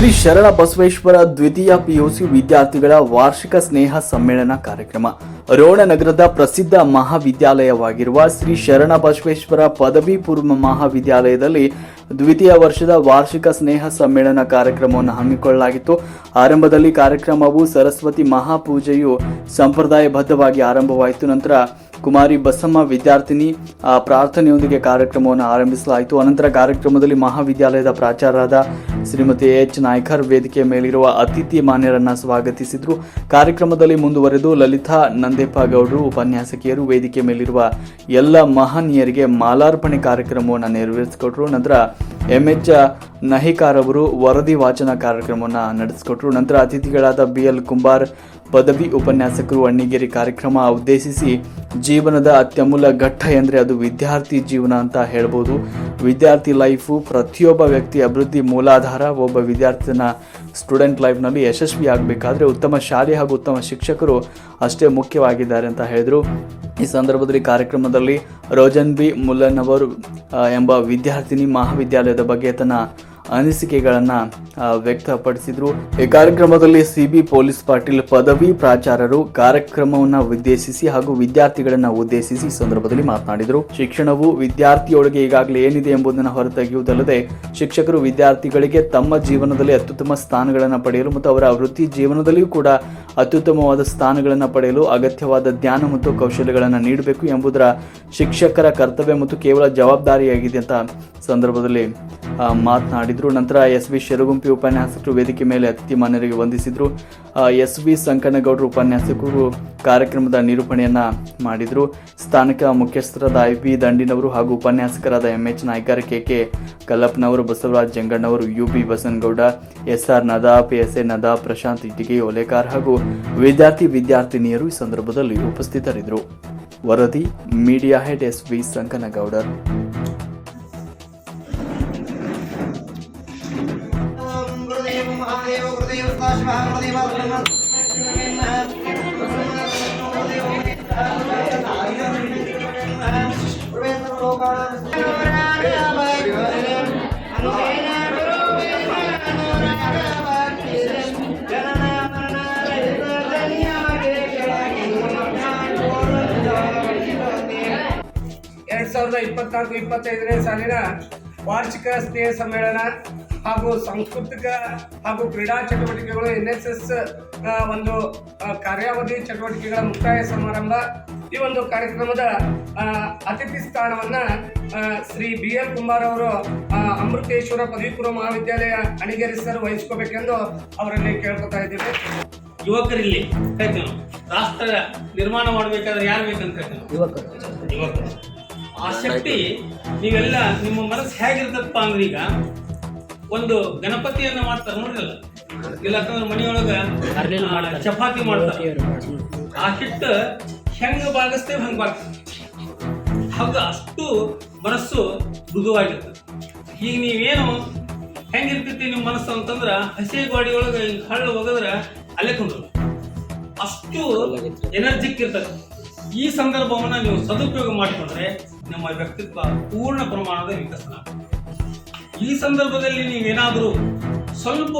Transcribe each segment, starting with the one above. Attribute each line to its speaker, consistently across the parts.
Speaker 1: ಶ್ರೀ ಶರಣ ಬಸವೇಶ್ವರ ದ್ವಿತೀಯ ಪಿಯುಸಿ ವಿದ್ಯಾರ್ಥಿಗಳ ವಾರ್ಷಿಕ ಸ್ನೇಹ ಸಮ್ಮೇಳನ ಕಾರ್ಯಕ್ರಮ. ರೋಣ ನಗರದ ಪ್ರಸಿದ್ಧ ಮಹಾವಿದ್ಯಾಲಯವಾಗಿರುವ ಶ್ರೀ ಶರಣ ಬಸವೇಶ್ವರ ಪದವಿ ಪೂರ್ವ ಮಹಾವಿದ್ಯಾಲಯದಲ್ಲಿ ದ್ವಿತೀಯ ವರ್ಷದ ವಾರ್ಷಿಕ ಸ್ನೇಹ ಸಮ್ಮೇಳನ ಕಾರ್ಯಕ್ರಮವನ್ನು ಹಮ್ಮಿಕೊಳ್ಳಲಾಗಿತ್ತು. ಆರಂಭದಲ್ಲಿ ಕಾರ್ಯಕ್ರಮವು ಸರಸ್ವತಿ ಮಹಾಪೂಜೆಯು ಸಂಪ್ರದಾಯಬದ್ಧವಾಗಿ ಆರಂಭವಾಯಿತು. ನಂತರ ಕುಮಾರಿ ಬಸಮ್ಮ ವಿದ್ಯಾರ್ಥಿನಿ ಪ್ರಾರ್ಥನೆಯೊಂದಿಗೆ ಕಾರ್ಯಕ್ರಮವನ್ನು ಆರಂಭಿಸಲಾಯಿತು. ಅನಂತರ ಕಾರ್ಯಕ್ರಮದಲ್ಲಿ ಮಹಾವಿದ್ಯಾಲಯದ ಪ್ರಾಚಾರ್ಯರಾದ ಶ್ರೀಮತಿ ಎಚ್. ನಾಯ್ಕರ್ ವೇದಿಕೆಯ ಮೇಲಿರುವ ಅತಿಥಿ ಮಾನ್ಯರನ್ನ ಸ್ವಾಗತಿಸಿದ್ರು. ಕಾರ್ಯಕ್ರಮದಲ್ಲಿ ಮುಂದುವರೆದು ಲಲಿತಾ ನಂದೇಪ ಗೌಡರು ಉಪನ್ಯಾಸಕಿಯರು ವೇದಿಕೆ ಮೇಲಿರುವ ಎಲ್ಲ ಮಹನೀಯರಿಗೆ ಮಾಲಾರ್ಪಣೆ ಕಾರ್ಯಕ್ರಮವನ್ನು ನೆರವೇರಿಸಿಕೊಟ್ರು. ನಂತರ ಎಂ. ಎಚ್. ನಹಿಕಾರ್ ಅವರು ವರದಿ ವಾಚನ ಕಾರ್ಯಕ್ರಮವನ್ನು ನಡೆಸಿಕೊಟ್ರು. ನಂತರ ಅತಿಥಿಗಳಾದ ಬಿ. ಎಲ್. ಕುಂಬಾರ್ ಪದವಿ ಉಪನ್ಯಾಸಕರು ಅಣ್ಣಿಗೇರಿ ಕಾರ್ಯಕ್ರಮ ಉದ್ದೇಶಿಸಿ ಜೀವನದ ಅತ್ಯಮೂಲ ಘಟ್ಟ ಎಂದರೆ ಅದು ವಿದ್ಯಾರ್ಥಿ ಜೀವನ ಅಂತ ಹೇಳ್ಬೋದು. ವಿದ್ಯಾರ್ಥಿ ಲೈಫು ಪ್ರತಿಯೊಬ್ಬ ವ್ಯಕ್ತಿ ಅಭಿವೃದ್ಧಿ ಮೂಲಾಧಾರ. ಒಬ್ಬ ವಿದ್ಯಾರ್ಥಿನ ಸ್ಟೂಡೆಂಟ್ ಲೈಫ್ನಲ್ಲಿ ಯಶಸ್ವಿ ಆಗಬೇಕಾದ್ರೆ ಉತ್ತಮ ಶಾಲೆ ಹಾಗೂ ಉತ್ತಮ ಶಿಕ್ಷಕರು ಅಷ್ಟೇ ಮುಖ್ಯವಾಗಿದ್ದಾರೆ ಅಂತ ಹೇಳಿದರು. ಈ ಸಂದರ್ಭದಲ್ಲಿ ಕಾರ್ಯಕ್ರಮದಲ್ಲಿ ರೋಜನ್ ಬಿ ಮುಲ್ಲನ್ ಅವರು ಎಂಬ ವಿದ್ಯಾರ್ಥಿನಿ ಮಹಾವಿದ್ಯಾಲಯದ ಬಗ್ಗೆ ತನ್ನ ಅನಿಸಿಕೆಗಳನ್ನು ವ್ಯಕ್ತಪಡಿಸಿದರು. ಈ ಕಾರ್ಯಕ್ರಮದಲ್ಲಿ ಸಿಬಿ ಪೊಲೀಸ್ ಪಾಟೀಲ್ ಪದವಿ ಪ್ರಾಚಾರ್ಯರು ಕಾರ್ಯಕ್ರಮವನ್ನು ಉದ್ದೇಶಿಸಿ ಹಾಗೂ ವಿದ್ಯಾರ್ಥಿಗಳನ್ನು ಉದ್ದೇಶಿಸಿ ಸಂದರ್ಭದಲ್ಲಿ ಮಾತನಾಡಿದರು. ಶಿಕ್ಷಣವು ವಿದ್ಯಾರ್ಥಿಯೊಳಗೆ ಈಗಾಗಲೇ ಏನಿದೆ ಎಂಬುದನ್ನು ಹೊರತೆಗೆಯುವುದಲ್ಲದೆ, ಶಿಕ್ಷಕರು ವಿದ್ಯಾರ್ಥಿಗಳಿಗೆ ತಮ್ಮ ಜೀವನದಲ್ಲಿ ಅತ್ಯುತ್ತಮ ಸ್ಥಾನಗಳನ್ನು ಪಡೆಯಲು ಮತ್ತು ಅವರ ವೃತ್ತಿ ಜೀವನದಲ್ಲಿಯೂ ಕೂಡ ಅತ್ಯುತ್ತಮವಾದ ಸ್ಥಾನಗಳನ್ನು ಪಡೆಯಲು ಅಗತ್ಯವಾದ ಜ್ಞಾನ ಮತ್ತು ಕೌಶಲ್ಯಗಳನ್ನು ನೀಡಬೇಕು ಎಂಬುದರ ಶಿಕ್ಷಕರ ಕರ್ತವ್ಯ ಮತ್ತು ಕೇವಲ ಜವಾಬ್ದಾರಿಯಾಗಿದೆ ಅಂತ ಸಂದರ್ಭದಲ್ಲಿ ಮಾತನಾಡಿದ್ರು. ನಂತರ ಎಸ್ ವಿ ಶಿರಗುಂಪಿ ಉಪನ್ಯಾಸಕರು ವೇದಿಕೆ ಮೇಲೆ ಅತಿಥಿ ಮಾನ್ಯರಿಗೆ ವಂದಿಸಿದ್ರು. ಎಸ್ ವಿ ಸಂಕನಗೌಡರು ಉಪನ್ಯಾಸಕರು ಕಾರ್ಯಕ್ರಮದ ನಿರೂಪಣೆಯನ್ನು ಮಾಡಿದರು. ಸ್ಥಾನಿಕ ಮುಖ್ಯಸ್ಥರಾದ ಐ ಬಿ ದಂಡಿನವರು ಹಾಗೂ ಉಪನ್ಯಾಸಕರಾದ M H Naikar, K K ಕಲ್ಲಪ್ಪನವರು, Basavaraj ಜಂಗಣ್ಣವರು, U B Basanagouda, S R Nadap, S A ನದಾ Prashant Ittige, Olekar ಹಾಗೂ ವಿದ್ಯಾರ್ಥಿ ವಿದ್ಯಾರ್ಥಿನಿಯರು ಈ ಸಂದರ್ಭದಲ್ಲಿ ಉಪಸ್ಥಿತರಿದ್ದರು. ವರದಿ, media head S V Sankanagoudar.
Speaker 2: ಸಾವಿರದ ಇಪ್ಪತ್ನಾಲ್ಕು ಇಪ್ಪತ್ತೈದನೇ ಸಾಲಿನ ವಾರ್ಷಿಕ ಸ್ನೇಹ ಸಮ್ಮೇಳನ ಹಾಗೂ ಸಾಂಸ್ಕೃತಿಕ ಹಾಗೂ ಕ್ರೀಡಾ ಚಟುವಟಿಕೆಗಳು ಎನ್ ಎಸ್ ಎಸ್ ಒಂದು ಕಾರ್ಯಾವಧಿ ಚಟುವಟಿಕೆಗಳ ಮುಕ್ತಾಯ ಸಮಾರಂಭ ಈ ಒಂದು ಕಾರ್ಯಕ್ರಮದ ಅತಿಥಿ ಸ್ಥಾನವನ್ನ ಶ್ರೀ ಬಿ ಎಲ್ ಕುಮಾರ್ ಅವರು ಅಮೃತೇಶ್ವರ ಪದವಿ ಪೂರ್ವ ಮಹಾವಿದ್ಯಾಲಯ ಅಣಿಗೇರಿ ಸರ್ ವಹಿಸ್ಕೋಬೇಕೆಂದು ಅವರಲ್ಲಿ ಕೇಳ್ಕೊತಾ ಇದ್ದೀವಿ
Speaker 3: ಯುವಕರಿಲ್ಲಿ. ರಾಷ್ಟ್ರ ನಿರ್ಮಾಣ ಮಾಡಬೇಕಾದ್ರೆ ಯಾರು ಬೇಕಂತ ಯುವಕರು? ಯುವಕರು ಆ ಶಕ್ತಿ ನೀವೆಲ್ಲ ನಿಮ್ಮ ಮನಸ್ಸು ಹೇಗಿರ್ತಪ್ಪ ಅಂದ್ರೆ ಈಗ ಒಂದು ಗಣಪತಿಯನ್ನ ಮಾಡ್ತಾರೆ ನೋಡಿರಲ್ಲ? ಇಲ್ಲ ಯಾಕಂದ್ರೆ ಮನೆಯೊಳಗ ಚಪಾತಿ ಮಾಡ್ತಾರೆ. ಆ ಹಿಟ್ಟು ಹೆಂಗ ಬಾಗಿಸ್ತೇವೆ ಹಂಗೆ ಬಾಗಿಸ್ತೇವೆ. ಹಗ್ಗ ಅಷ್ಟು ಮನಸ್ಸು ಮೃದುವಾಗಿರ್ತದೆ. ಈಗ ನೀವೇನು ಹೆಂಗಿರ್ತೈತಿ ನಿಮ್ಮ ಮನಸ್ಸು ಅಂತಂದ್ರ ಹಸಿ ಗಾಡಿ ಒಳಗೆ ಹಿಂಗ್ ಹಳ್ಳು ಒಗದ್ರ ಅಲ್ಲೇ ಕುಂದ್ರು ಅಷ್ಟು ಎನರ್ಜಿಕ್ ಇರ್ತದೆ. ಈ ಸಂದರ್ಭವನ್ನು ನೀವು ಸದುಪಯೋಗ ಮಾಡಿಕೊಂಡ್ರೆ ನಿಮ್ಮ ವ್ಯಕ್ತಿತ್ವ ಪೂರ್ಣ ಪ್ರಮಾಣದ ವಿಕಸನ. ಈ ಸಂದರ್ಭದಲ್ಲಿ ನೀವೇನಾದರೂ ಸ್ವಲ್ಪ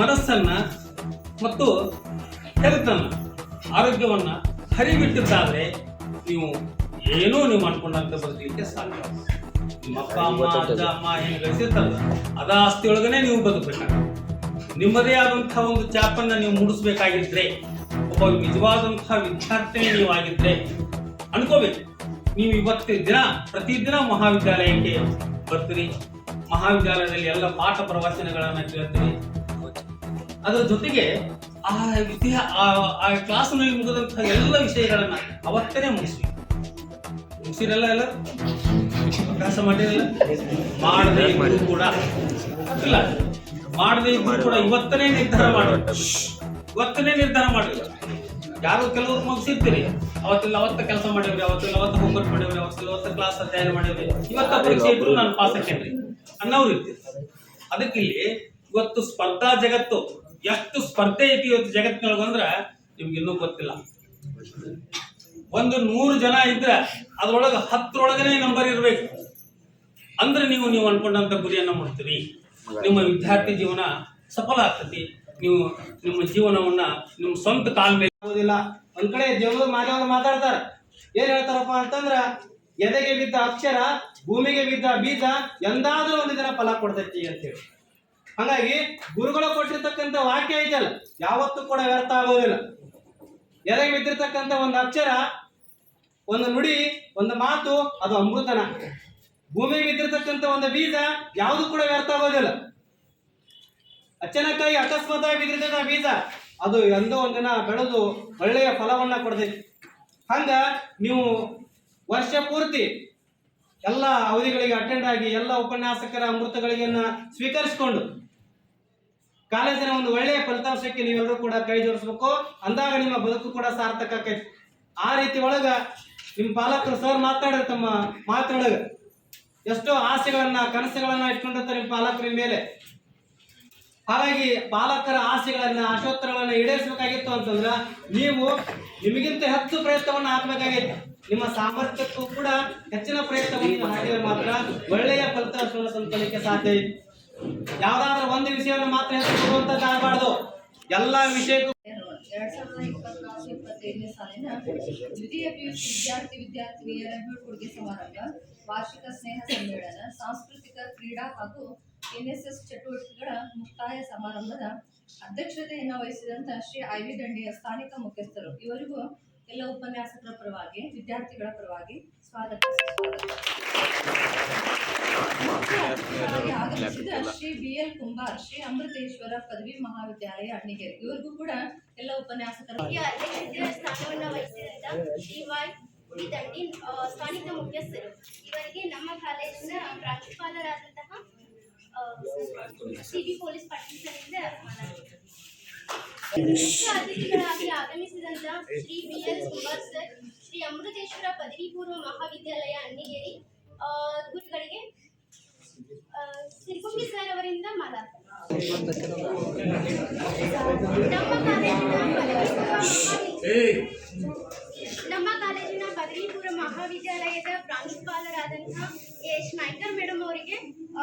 Speaker 3: ಮನಸ್ಸನ್ನ ಮತ್ತು ಹೆಲ್ತನ್ನು ಆರೋಗ್ಯವನ್ನ ಹರಿಬಿಟ್ಟಿದ್ದಾದರೆ ನೀವು ಏನೋ ನೀವು ಮಾಡ್ಕೊಂಡಂತ ಬದುಕಲಿಕ್ಕೆ ಸಾಧ್ಯ ನಿಮ್ಮ ಅಪ್ಪ, ಅಮ್ಮ, ಅಜ್ಜ, ಅಮ್ಮ ಏನು ಗಳಿಸಿರ್ತಾರಲ್ಲ ಅದ ಆಸ್ತಿಯೊಳಗನೆ ನೀವು ಬದುಕಬೇಕಾಗ ನಿಮ್ಮದೇ ಆದಂತಹ ಒಂದು ಚಾಪನ್ನ ನೀವು ಮೂಡಿಸ್ಬೇಕಾಗಿದ್ರೆ ಒಬ್ಬ ನಿಜವಾದಂತಹ ವಿದ್ಯಾರ್ಥಿನಿ ನೀವು ಆಗಿದ್ರೆ ಅನ್ಕೋಬೇಕು. ನೀವು ಇವತ್ತು ದಿನ, ಪ್ರತಿದಿನ ಮಹಾವಿದ್ಯಾಲಯಕ್ಕೆ ಬರ್ತೀರಿ. ಮಹಾವಿದ್ಯಾಲಯದಲ್ಲಿ ಎಲ್ಲ ಪಾಠ ಪ್ರವಚನಗಳನ್ನ ಕೇಳ್ತೀರಿ. ಅದರ ಜೊತೆಗೆ ಆ ವಿದ್ಯಾ, ಆ- ಕ್ಲಾಸ್ನಲ್ಲಿ ಮುಗಿದಂತಹ ಎಲ್ಲ ವಿಷಯಗಳನ್ನ ಅವತ್ತನೇ ಮುಗಿಸಿ ಮುಗಿಸಿರಲ್ಲ ಎಲ್ಲ? ಅಭ್ಯಾಸ ಮಾಡಿರಲ್ಲ? ಮಾಡದೇ ಕೂಡ. ಇಲ್ಲ. ಮಾಡದೇ ಕೂಡ ಇವತ್ತನೇ ನಿರ್ಧಾರ ಮಾಡಿ. ಇವತ್ತನೇ ನಿರ್ಧಾರ ಮಾಡಿದ್ರು. ಯಾರು ಕೆಲವರು ಮುಗಿಸಿರ್ತೀರಿ? ಅವತ್ತಿಲ್ಲ ಅವತ್ತ ಕೆಲಸ ಮಾಡಿವ್ರಿ ಅವತ್ತಿಲ್ಲ ಅವತ್ತ ಹೋಮ್ವರ್ಕ್ ಮಾಡಿವ್ರಿ ಅವತ್ತಿಲ್ಲ ಅವತ್ತ ಕ್ಲಾಸ್ ತಯಾರಿ ಮಾಡಿವ್ರಿ. ಇವತ್ತ ಪರೀಕ್ಷೆ ಇದ್ರು ನಾನು ಪಾಸ್ ಹಾಕೇನ್ರಿ ಅನ್ನೋರು ಇರ್ತೀರಿ. ಅದಕ್ಕೆ ಇಲ್ಲಿ ಇವತ್ತು ಸ್ಪರ್ಧಾ ಜಗತ್ತು, ಎಷ್ಟು ಸ್ಪರ್ಧೆ ಐತಿ ಇವತ್ತು ಜಗತ್ತಿನೊಳಗೆ ಅಂದ್ರೆ ನಿಮ್ಗೆ ಇನ್ನೂ ಗೊತ್ತಿಲ್ಲ. ಒಂದು ನೂರು ಜನ ಇದ್ರೆ ಅದ್ರೊಳಗೆ ಹತ್ತರೊಳಗನೆ ನಂಬರ್ ಇರಬೇಕು. ಅಂದ್ರೆ ನೀವು ನೀವು ಅನ್ಕೊಂಡಂತ ಗುರಿಯನ್ನ ಮಾಡ್ತೀರಿ. ನಿಮ್ಮ ವಿದ್ಯಾರ್ಥಿ ಜೀವನ
Speaker 4: ಸಫಲ ಆಗ್ತತಿ. ನೀವು ನಿಮ್ಮ ಜೀವನವನ್ನ ನಿಮ್ಮ ಸ್ವಂತ ಕಾಲ ಮೇಲೆ
Speaker 3: ಆಗೋದಿಲ್ಲ ಒಂದ್ ಕಡೆ ದೇವರು ಮಾತಾಡ ಮಾತಾಡ್ತಾರ. ಏನ್ ಹೇಳ್ತಾರಪ್ಪ ಅಂತಂದ್ರ, ಎದೆಗೆ ಬಿದ್ದ ಅಕ್ಷರ, ಭೂಮಿಗೆ ಬಿದ್ದ ಬೀಜ, ಎಂದಾದ್ರೂ ಒಂದು ದಿನ ಫಲ ಕೊಡ್ತೈತಿ ಅಂತೇಳಿ. ಹಾಗಾಗಿ ಗುರುಗಳು ಕೊಟ್ಟಿರ್ತಕ್ಕಂಥ ವಾಕ್ಯ ಐತಲ್ಲ, ಯಾವತ್ತೂ ಕೂಡ ವ್ಯರ್ಥ ಆಗೋದಿಲ್ಲ ಎದೆಗೆ ಬಿದ್ದಿರ್ತಕ್ಕಂಥ ಒಂದು ಅಕ್ಷರ, ಒಂದು ನುಡಿ, ಒಂದು ಮಾತು, ಅದು ಅಮೃತನ. ಭೂಮಿಗೆ ಬಿದ್ದಿರ್ತಕ್ಕಂಥ ಒಂದು ಬೀಜ ಯಾವುದು ಕೂಡ ವ್ಯರ್ಥ ಆಗೋದಿಲ್ಲ ಅಚಾನಕ್ಕಾಗಿ ಅಕಸ್ಮಾತ್ತಾಗಿ ಬಿದ್ದಿರ್ತದ ಬೀಜ. ಅದು ಎಂದೋ ಒಂದಿನ ಬೆಳೆದು ಒಳ್ಳೆಯ ಫಲವನ್ನ ಕೊಡ್ತೈತಿ ಹಂಗ ನೀವು ವರ್ಷ ಪೂರ್ತಿ ಎಲ್ಲ ಅವಧಿಗಳಿಗೆ ಅಟೆಂಡ್ ಆಗಿ ಎಲ್ಲ ಉಪನ್ಯಾಸಕರ ಅಮೃತಗಳಿಗೆನ್ನ ಸ್ವೀಕರಿಸಿಕೊಂಡು ಕಾಲೇಜಿನ ಒಂದು ಒಳ್ಳೆಯ ಫಲಿತಾಂಶಕ್ಕೆ ನೀವೆಲ್ಲರೂ ಕೂಡ ಕೈ ಜೋಡಿಸ್ಬೇಕು. ಅಂದಾಗ ನಿಮ್ಮ ಬದುಕು ಕೂಡ ಸಾರ್ಥಕ ಆಕೈತಿ. ಆ ರೀತಿ ಒಳಗ ನಿಮ್ಮ ಪಾಲಕರು ಸರ್ ಮಾತಾಡ್ರಿ ತಮ್ಮ ಮಾತೊಳಗ ಎಷ್ಟೋ ಆಸೆಗಳನ್ನ, ಕನಸುಗಳನ್ನ ಇಟ್ಕೊಂಡಿರ್ತಾರೆ ನಿಮ್ಮ ಪಾಲಕರ ಮೇಲೆ. ಹಾಗಾಗಿ ಪಾಲಕರ ಆಸೆಗಳನ್ನ ಆಶೋತ್ತರಗಳನ್ನ ಈಡೇರಿಸಬೇಕಾಗಿತ್ತು ಅಂತಂದ್ರ ನೀವು ನಿಮಗಿಂತ ಹೆಚ್ಚು ಪ್ರಯತ್ನವನ್ನು ಹಾಕಬೇಕಾಗಿತ್ತು ನಿಮ್ಮ ಸಾಮರ್ಥ್ಯಕ್ಕೂ ಕೂಡ ಹೆಚ್ಚಿನ ಪ್ರಯತ್ನವನ್ನು ಹಾಕಿದ್ರೆ ಮಾತ್ರ ಒಳ್ಳೆಯ ಫಲಿತಾಂಶವನ್ನು ತಂದುಕೊಳ್ಳಿಕ್ಕೆ ಸಾಧ್ಯ ಇದೆ. ಯಾವ್ದಾದ್ರೂ ಒಂದು ವಿಷಯವನ್ನು ಮಾತ್ರ ಹೆಚ್ಚಿಸಬಾರದು ಎಲ್ಲಾ ವಿಷಯಕ್ಕೂ
Speaker 5: ದ್ವಿತೀಯ ಪಿಯುಸಿ ವಿದ್ಯಾರ್ಥಿ, ವಿದ್ಯಾರ್ಥಿನಿಯರ ಬೀಳ್ಕೊಡುಗೆ ಸಮಾರಂಭ, ವಾರ್ಷಿಕ ಸ್ನೇಹ ಸಮ್ಮೇಳನ, ಸಾಂಸ್ಕೃತಿಕ ಕ್ರೀಡಾ ಹಾಗೂ ಎನ್ಎಸ್ಎಸ್ ಚಟುವಟಿಕೆಗಳ ಮುಕ್ತಾಯ ಸಮಾರಂಭದ ಅಧ್ಯಕ್ಷತೆಯನ್ನು ವಹಿಸಿದಂತಹ ಶ್ರೀ ಐವಿ ವಿ ದಂಡಿಯ ಸ್ಥಾನಿಕ ಮುಖ್ಯಸ್ಥರು. ಇವರಿಗೂ ಎಲ್ಲ ಉಪನ್ಯಾಸಕರ ಪರವಾಗಿ, ವಿದ್ಯಾರ್ಥಿಗಳ ಪರವಾಗಿ ಸ್ವಾಗತ. ಆಗಮಿಸಿದ ಶ್ರೀ ಬಿ ಎಲ್ ಕುಂಬಾರ್, ಶ್ರೀ ಅಮೃತೇಶ್ವರ ಪದವಿ ಮಹಾವಿದ್ಯಾಲಯ ಅಣ್ಣಿಗೇರಿ ಇವರಿಗೂ ಕೂಡ ಎಲ್ಲ ಉಪನ್ಯಾಸಕರ
Speaker 6: ಸ್ಥಾನವನ್ನು ಶ್ರೀ ದಂಡಿ ಸ್ಥಾನಿಕ ಮುಖ್ಯಸ್ಥರು. ಇವರಿಗೆ ನಮ್ಮ ಕಾಲೇಜಿನ ಪ್ರಾಂಶುಪಾಲರಾದಂತಹ ಸಿ ಬಿ ಪೊಲೀಸ್ ಪಟ್ಟಣದಿಂದ ಮುಖ್ಯ ಅತಿಥಿಗಳಾಗಿ ಆಗಮಿಸಿದಂತ Shri B L Kumar sir Shri Amruteshwara ಪದವಿ ಪೂರ್ವ ಮಹಾವಿದ್ಯಾಲಯ ಅಣ್ಣಿಗೇರಿ ಆ, ಗುರುಗಳಿಗೆ ಆ, ಸಿರ್ಗುಂಬಿ ಸರ್ ಅವರಿಂದ ಮಾತಾಡ್ತಾರೆ ನಮ್ಮ ಕಾಲೇಜಿನ ಪದವಿ ಪೂರ್ವ ಮಹಾವಿದ್ಯಾಲಯ ನಮ್ಮ ಕಾಲೇಜಿನ ಪದವಿ ಪೂರ್ವ ಮಹಾವಿದ್ಯಾಲಯದ ಪ್ರಾಂಶುಪಾಲರಾದಂತಹ ಎಸ್ ನಾಯ್ಕರ್ ಮೇಡಮ್ ಅವರಿಗೆ ಆ,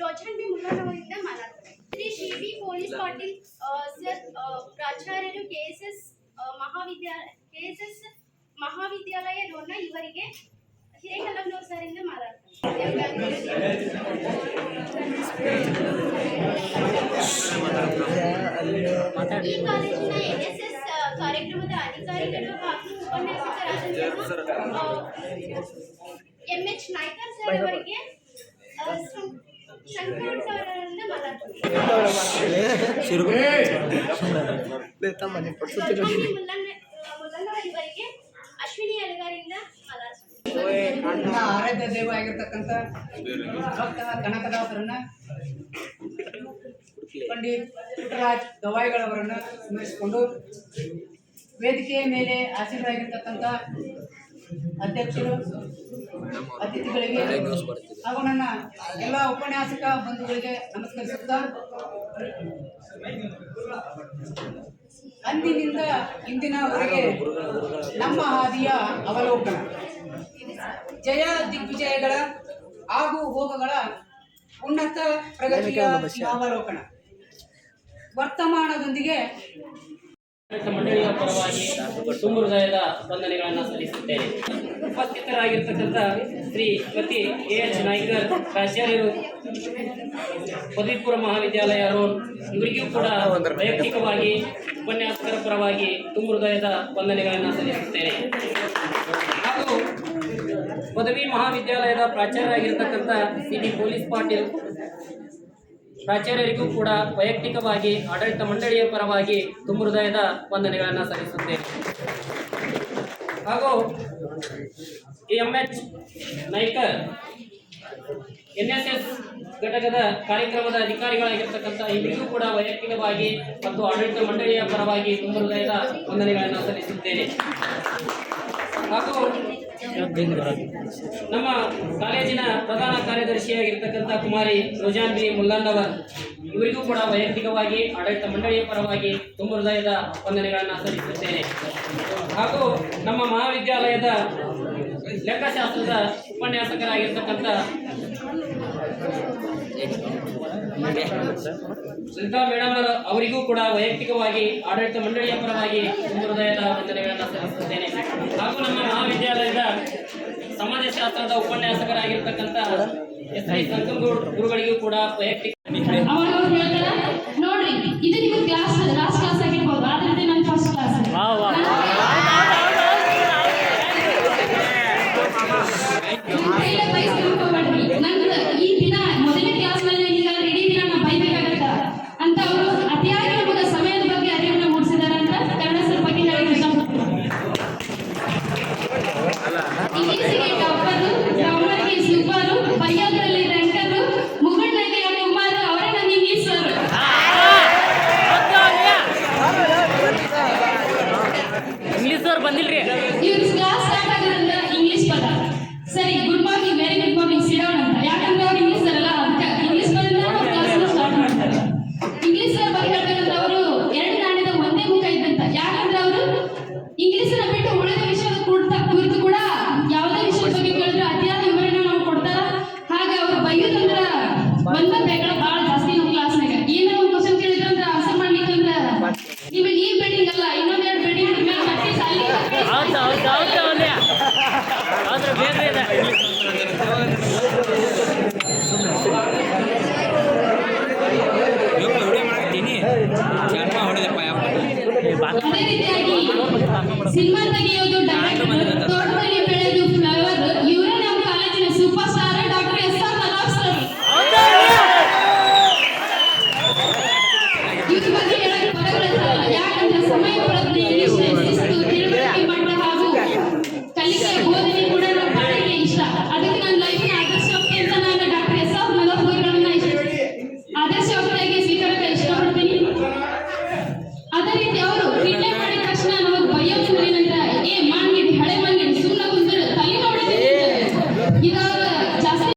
Speaker 6: ರೋಜನ್ ಬಿ ಮುಲ್ಲನ್ ಅವರಿಂದ ಮಾತಾಡ್ತಾರೆ Shri Shri B police Patil sir ಪ್ರಾಚಾರ್ಯರು K S ಮಹಾವಿದ್ಯಾಲಯ ಕೆ ಎಸ್ ಮಹಾವಿದ್ಯಾಲಯ ರೋಣ ಇವರಿಗೆ ಹಿರೇಕಲ್ಲಮ್ನವ್ರ ಸರ್ ಎಂದು ಮಾತಾಡ್ತಾರೆ ಈ ಕಾಲೇಜಿನ ಎನ್ ಎಸ್ ಎಸ್ ಕಾರ್ಯಕ್ರಮದ ಅಧಿಕಾರಿಗಳು ಹಾಗೂ ಉಪನ್ಯಾಸಕರಾದಂತಹ ಎಂ ಎಚ್ ನಾಯ್ಕರ್ ಸರ್ ಅವರಿಗೆ ಆ, ಶಂ- ಶಂಕರ್ ಸರ್ ಅವರಿಂದ
Speaker 2: ನನ್ನ ಆರಾಧ್ಯ ದೇವ ಆಗಿರ್ತಕ್ಕಂಥ ಭಕ್ತ ಕನಕದಾಸರನ್ನ ಪಂಡಿತ್ ಪುಟ್ಟರಾಜ್ ಗವಾಯಿಗಳವರನ್ನ ಸ್ಮರಿಸಿಕೊಂಡು ವೇದಿಕೆಯ ಮೇಲೆ ಆಸೀನರಾಗಿರ್ತಕ್ಕಂಥ ಅಧ್ಯಕ್ಷರು ಅತಿಥಿಗಳಿಗೆ ಹಾಗೂ ನನ್ನ ಎಲ್ಲ ಉಪನ್ಯಾಸಕ ಬಂಧುಗಳಿಗೆ ನಮಸ್ಕರಿಸುತ್ತಾ ಅಂದಿನಿಂದ ಇಂದಿನವರೆಗೆ ನಮ್ಮ ಹಾದಿಯ ಅವಲೋಕನ. ಜಯ ದಿಗ್ವಿಜಯಗಳ ಆಗು ಹೋಗಗಳ ಉನ್ನತ ಪ್ರಗತಿಯ ಅವಲೋಕನ ವರ್ತಮಾನದೊಂದಿಗೆ
Speaker 7: ಮಂಡಳಿಯ ಪರವಾಗಿ ತುಂಬ ಹೃದಯದ ಸಲ್ಲಿಸುತ್ತೇನೆ. ಉಪಸ್ಥಿತರಾಗಿರ್ತಕ್ಕಂಥ Shripati A H Naikar, ಪ್ರಾಚಾರ್ಯರು ಪದವಿ ಮಹಾವಿದ್ಯಾಲಯ ರೋನ್ ಇವರಿಗೂ ಕೂಡ ವೈಯಕ್ತಿಕವಾಗಿ, ಉಪನ್ಯಾಸಕರ ಪರವಾಗಿ ತುಂಬ ಹೃದಯದ ಸಲ್ಲಿಸುತ್ತೇನೆ. ಹಾಗೂ ಪದವಿ ಮಹಾವಿದ್ಯಾಲಯದ ಪ್ರಾಚಾರ್ಯರಾಗಿರ್ತಕ್ಕಂಥ ಸಿ ಡಿ ಪೊಲೀಸ್ ಪಾಟೀಲ್ ಪ್ರಾಚಾರ್ಯರಿಗೂ ಕೂಡ ವೈಯಕ್ತಿಕವಾಗಿ ಆಡಳಿತ ಮಂಡಳಿಯ ಪರವಾಗಿ ತುಂಬ ಹೃದಯದ ವಂದನೆಗಳನ್ನು ಸಲ್ಲಿಸುತ್ತೇನೆ. ಹಾಗೂ M H Naikar N S S ಘಟಕದ ಕಾರ್ಯಕ್ರಮದ ಅಧಿಕಾರಿಗಳಾಗಿರ್ತಕ್ಕಂಥ ಇವರಿಗೂ ಕೂಡ ವೈಯಕ್ತಿಕವಾಗಿ ಮತ್ತು ಆಡಳಿತ ಮಂಡಳಿಯ ಪರವಾಗಿ ತುಂಬ ಹೃದಯದ ವಂದನೆಗಳನ್ನು ಸಲ್ಲಿಸುತ್ತೇನೆ. ಹಾಗೂ ನಮ್ಮ ಕಾಲೇಜಿನ ಪ್ರಧಾನ ಕಾರ್ಯದರ್ಶಿಯಾಗಿರ್ತಕ್ಕಂಥ ಕುಮಾರಿ ರೋಜಾನ್ ಬಿ ಇವರಿಗೂ ಕೂಡ ವೈಯಕ್ತಿಕವಾಗಿ ಆಡಳಿತ ಮಂಡಳಿಯ ಪರವಾಗಿ ತುಂಬ ಹೃದಯದ ವಂದನೆಗಳನ್ನು ಸಲ್ಲಿಸುತ್ತೇನೆ. ಹಾಗೂ ನಮ್ಮ ಮಹಾವಿದ್ಯಾಲಯದ ಲೆಕ್ಕಶಾಸ್ತ್ರದ ಉಪನ್ಯಾಸಕರಾಗಿರ್ತಕ್ಕಂಥ ಸುಲ್ತಾ ಮೇಡಮ್ ಅವರಿಗೂ ಕೂಡ ವೈಯಕ್ತಿಕವಾಗಿ ಆಡಳಿತ ಮಂಡಳಿಯ ಪರವಾಗಿ ಹೃದಯದ ವಂದನೆಗಳನ್ನು ಸಲ್ಲಿಸುತ್ತೇನೆ. ಹಾಗೂ ನಮ್ಮ ಮಹಾವಿದ್ಯಾಲಯದ ಸಮಾಜಶಾಸ್ತ್ರದ ಉಪನ್ಯಾಸಕರಾಗಿರ್ತಕ್ಕಂಥ ಎಸ್ ಐ ಸಂಕಂಗೂರ್ ಗುರುಗಳಿಗೂ ಕೂಡ ವೈಯಕ್ತಿಕ
Speaker 8: Thank you.